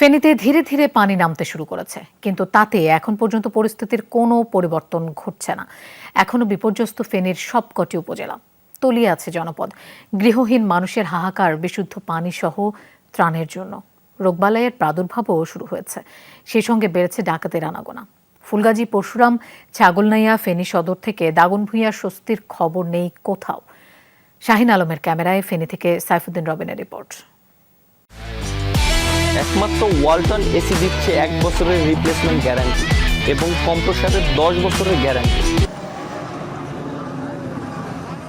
ফেনীতে ধীরে ধীরে পানি নামতে শুরু করেছে, কিন্তু তাতে এখন পর্যন্ত পরিস্থিতির কোনো পরিবর্তন ঘটছে না। এখনও বিপর্যস্ত ফেনীর সবকটি উপজেলা। তলিয়ে আছে জনপদ। গৃহহীন মানুষের হাহাকার, বিশুদ্ধ পানি সহ ত্রাণের জন্য। রোগবালাইয়ের প্রাদুর্ভাবও শুরু হয়েছে। সেই সঙ্গে বেড়েছে ডাকাতের আনাগোনা। ফুলগাজী, পরশুরাম, ছাগলনাইয়া, ফেনী সদর থেকে দাগনভূঞার স্বস্তির খবর নেই কোথাও। শাহিন আলমের ক্যামেরায় ফেনী থেকে সাইফুদ্দিন রবিনের রিপোর্ট। একমাত্র ওয়ালটন এসি দিচ্ছে এক বছরের রিপ্লেসমেন্ট গ্যারান্টি এবং কম্প্রসারের দশ বছরের গ্যারান্টি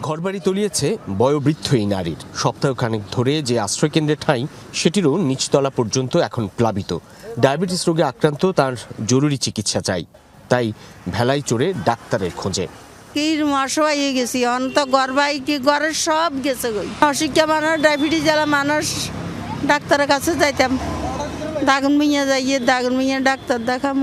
ঘরবাড়ি তলিয়েছে বয়োবৃদ্ধ এই নারীর। সপ্তাহখানেক ধরে যে আশ্রয়কেন্দ্রের ঠাঁই সেটিরও নিচতলা পর্যন্ত এখন প্লাবিত। ডায়াবেটিস রোগে আক্রান্ত তার জরুরি চিকিৎসা চাই। তাই ভেলায় চড়ে ডাক্তারের খোঁজে। কি মাস হয়ে গেছি অন তো ঘর বাই কি ঘরের সব গেছে গই অশিক্ষা মানুষ ডায়াবেটিস জ্বালা মানুষ ডাক্তারের কাছে যাইতাম। দাগুন মিয়া যাইয়ে দাগুন মিয়া ডাক্তার দেখাম।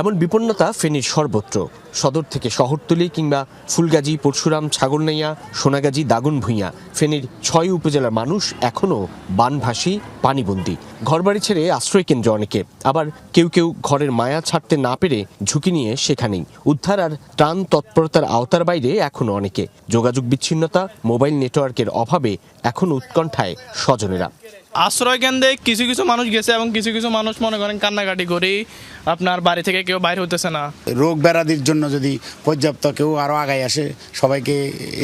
এমন বিপন্নতা ফেনীর সর্বত্র। সদর থেকে শহরতলি কিংবা ফুলগাজী পরশুরাম ছাগলনাইয়া সোনাগাজী দাগনভূঞা ফেনীর ছয় উপজেলার মানুষ এখনও বানভাসী পানিবন্দী। ঘরবাড়ি ছেড়ে আশ্রয় কেন্দ্রে অনেকে। আবার কেউ কেউ ঘরের মায়া ছাড়তে না পেরে ঝুঁকি নিয়ে সেখানেই। উদ্ধার আর ত্রাণ তৎপরতার আওতার বাইরে এখনও অনেকে। যোগাযোগ বিচ্ছিন্নতা মোবাইল নেটওয়ার্কের অভাবে এখন উৎকণ্ঠায় স্বজনেরা। আশ্রয় কেন্দ্রে কিছু কিছু মানুষ গেছে এবং কিছু কিছু মানুষ মনে করেন কান্নাকাটি করি আপনার বাড়ি থেকে কেউ বাইরে হতেছে না। রোগ ব্যারাদির জন্য যদি পর্যাপ্ত কেউ আরও আগায় আসে সবাইকে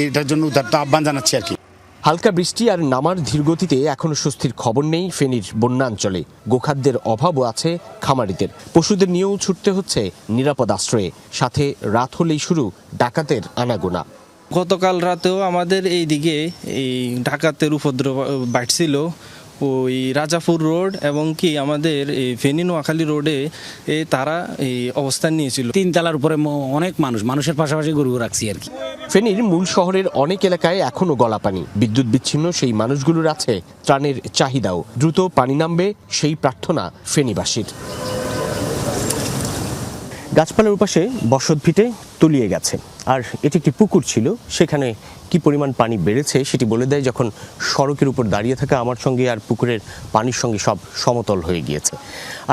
এটার জন্য উদ্ধার তো আহ্বান জানাচ্ছি আর কি। হালকা বৃষ্টি আর নামার ধীরগতিতে এখনও স্বস্তির খবর নেই ফেনীর বন্যাঞ্চলে। গোখাদ্যের অভাবও আছে খামারিদের। পশুদের নিয়েও ছুটতে হচ্ছে নিরাপদ আশ্রয়ে। সাথে রাত হলেই শুরু ডাকাতের আনাগোনা। গতকাল রাতেও আমাদের এই দিকে এই ডাকাতের উপদ্রব বাড়ছিল। ওই রাজাপুর রোড এবং কি আমাদের এই ফেনী নোয়াখালী রোডে এ তারা এই অবস্থান নিয়েছিল। তিন তলার উপরে অনেক মানুষ মানুষের পাশাপাশি গরু রাখছি আর কি। ফেনীর মূল শহরের অনেক এলাকায় এখনও গলা পানি বিদ্যুৎ বিচ্ছিন্ন সেই মানুষগুলোর আছে ত্রাণের চাহিদাও। দ্রুত পানি নামবে সেই প্রার্থনা ফেনীবাসীর। গাছপালার উপাশে বসত ভিটে তলিয়ে গেছে। আর এটি একটি পুকুর ছিল সেখানে কি পরিমাণ পানি বেড়েছে সেটি বলে দেয় যখন সড়কের উপর দাঁড়িয়ে থাকা আমার সঙ্গে আর পুকুরের পানির সঙ্গে সব সমতল হয়ে গিয়েছে।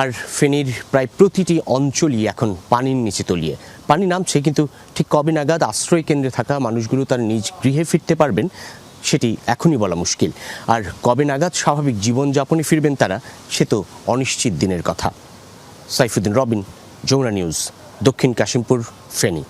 আর ফেনীর প্রায় প্রতিটি অঞ্চলই এখন পানির নিচে তলিয়ে। পানি নামছে কিন্তু ঠিক কবে নাগাদ আশ্রয় কেন্দ্রে থাকা মানুষগুলো তার নিজ গৃহে ফিরতে পারবেন সেটি এখনই বলা মুশকিল। আর কবে নাগাদ স্বাভাবিক জীবনযাপনে ফিরবেন তারা সে তো অনিশ্চিত দিনের কথা। সাইফুদ্দিন রবিন, যমুনা নিউজ, দক্ষিণ কাশিমপুর, ফেনী।